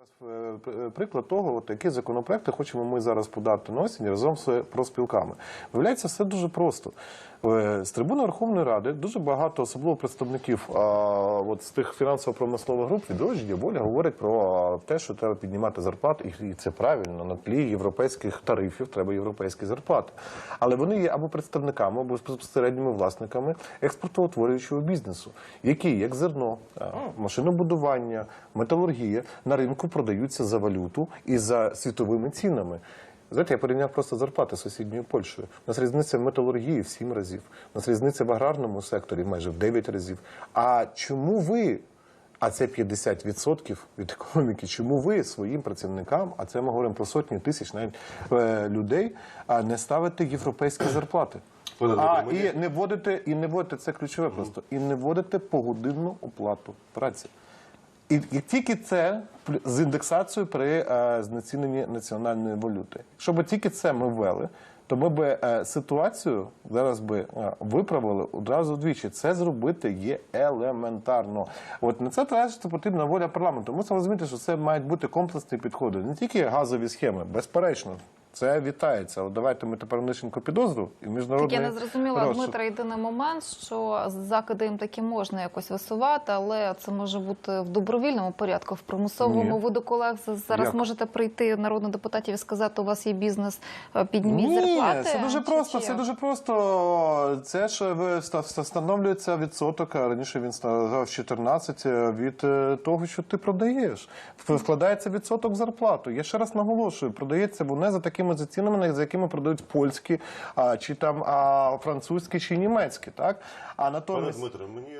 Е, пр- Приклад того, от які законопроекти хочемо ми зараз подати на осінь разом з профспілками. Виявляється, все дуже просто. Е, З трибуни Верховної Ради дуже багато, особливо представників а, от з тих фінансово-промислових груп відродження воля говорять про те, що треба піднімати зарплати, і це правильно на тлі європейських тарифів треба європейські зарплати. Але вони є або представниками, або безпосередніми власниками експортоутворюючого бізнесу, які, як зерно, машинобудування, металургія на ринку продаються за валюту і за світовими цінами. Знаєте, я порівняв просто зарплати з сусідньою Польщею. У нас різниця в металургії в 7 разів, у нас різниця в аграрному секторі майже в 9 разів. А чому ви, а це 50% від економіки, чому ви своїм працівникам, а це ми говоримо про сотні тисяч навіть е, людей, не ставите європейські зарплати? А, і не вводите, і не вводите, це ключове просто, і не вводите погодинну оплату праці. І, тільки це з індексацією при е, знеціненні національної валюти. Якщо б тільки це ми ввели, то ми б е, ситуацію зараз би е, виправили одразу двічі. Це зробити є елементарно. От на це теж потрібна воля парламенту. Мусимо розуміти, що це мають бути комплексні підходи, не тільки газові схеми, безперечно. Це вітається. От давайте ми тепер Онищенко підозру і Так міжнародний я не зрозуміла, розшук. Дмитра, єдиний момент, що закиди їм таки можна якось висувати, але це може бути в добровільному порядку, в примусовому. Ні. Ви до колег зараз Як? можете прийти народних депутатів і сказати, у вас є бізнес, е, підніміть Ні, зарплати. це дуже просто. чи Це дуже просто. Це ж вста- встановлюється відсоток. Раніше він ставав 14 від е, того, що ти продаєш. Вкладається відсоток зарплату. Я ще раз наголошую, продається вони за такими за цінами, за якими продають польські, а, чи там а, французькі, чи німецькі. Так а Пане натомість Дмитре, мені